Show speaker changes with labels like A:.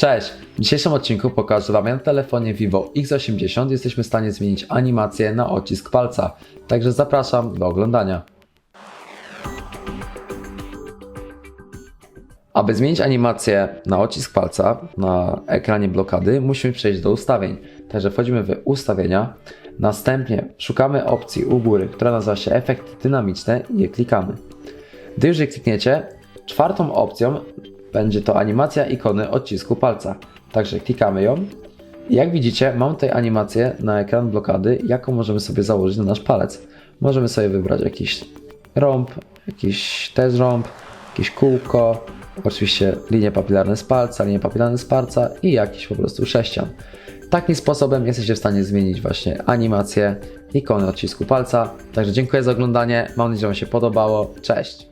A: Cześć! W dzisiejszym odcinku pokażę Wam, na telefonie Vivo X80 jesteśmy w stanie zmienić animację na odcisk palca. Także zapraszam do oglądania. Aby zmienić animację na odcisk palca na ekranie blokady, musimy przejść do ustawień. Także wchodzimy w ustawienia, następnie szukamy opcji u góry, która nazywa się efekty dynamiczne i je klikamy. Gdy już je klikniecie, czwartą opcją będzie to animacja ikony odcisku palca. Także klikamy ją. Jak widzicie, mam tutaj animację na ekran blokady, jaką możemy sobie założyć na nasz palec. Możemy sobie wybrać jakiś rąb, jakiś też rąb, jakieś kółko, oczywiście linie papilarne z palca, linie papilarne z palca i jakiś po prostu sześcian. Takim sposobem jesteście w stanie zmienić właśnie animację ikony odcisku palca. Także dziękuję za oglądanie, mam nadzieję, że Wam się podobało. Cześć!